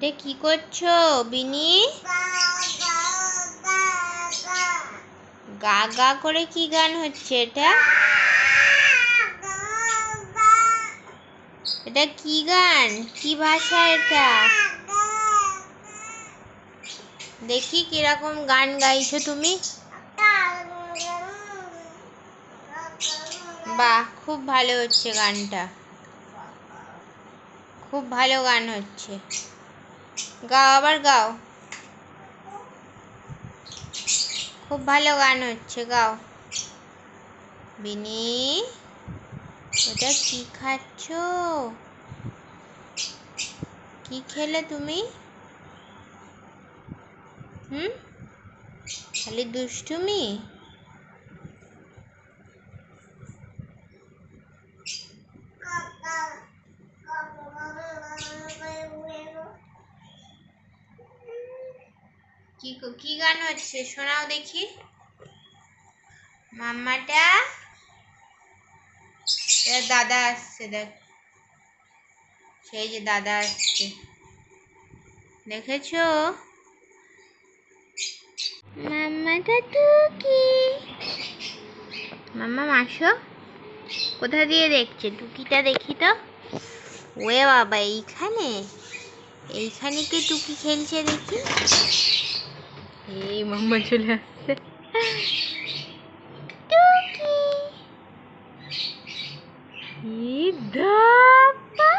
এটা কি করছ, বিনি? গা গা করে কি গান হচ্ছে এটা? এটা কি গান? কি ভাষা এটা? দেখি কীরকম গান গাইছো তুমি। বাহ, খুব ভালো হচ্ছে গানটা। খুব ভালো গান হচ্ছে। গাও, আবার গাও। খুব ভালো গান হচ্ছে, গাও। বিনি, ওটা কি খাচ্ছ? কি খেলে তুমি? হুম? খালি দুষ্টুমি? কি কি গান হচ্ছে? শোনাও দেখি। মাম্মাটা? দাদা আসছে, দেখ। সেই যে দাদা আসছে। দেখেছ? মাম্মাটা টুকি। মাম্মা আসো কোথা দিয়ে দেখছে? টুকিটা দেখি তো। ওয়ে বাবা, এইখানে? এইখানে কে টুকি খেলছে দেখি। এই মাম্মা চলে আসছে টুকি ই দাপা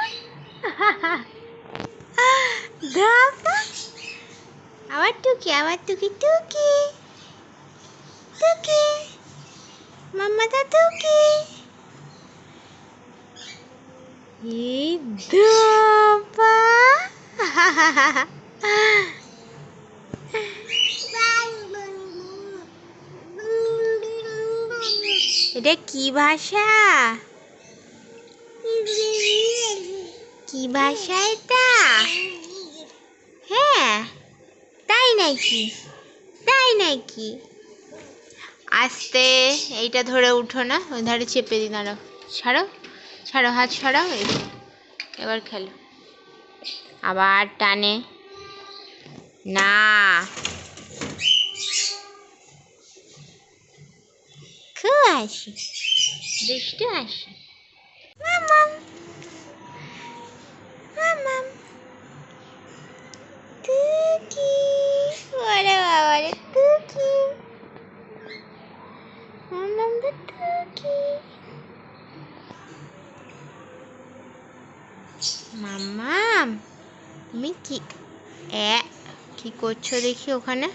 দাপা আবার টুকি আবার টুকি টুকি টুকি মাম্মাটা টুকি এই দাপা এটা কি ভাষা? কি ভাষা এটা? হ্যাঁ তাই নাকি? তাই নাকি? আস্তে, এইটা ধরে উঠো না, ওই ধারে চেপে দিন আরও ছাড়ো ছাড়ো, হাত ছাড়াও এবার খেলো। আবার টানে। না। হাসি দুষ্টু হাসি মামাম মামাম টুকি ওরে বাবা রে টুকি মামাম তো টুকি মামাম, তুমি কি, এ, কি করছ দেখি ওখানে?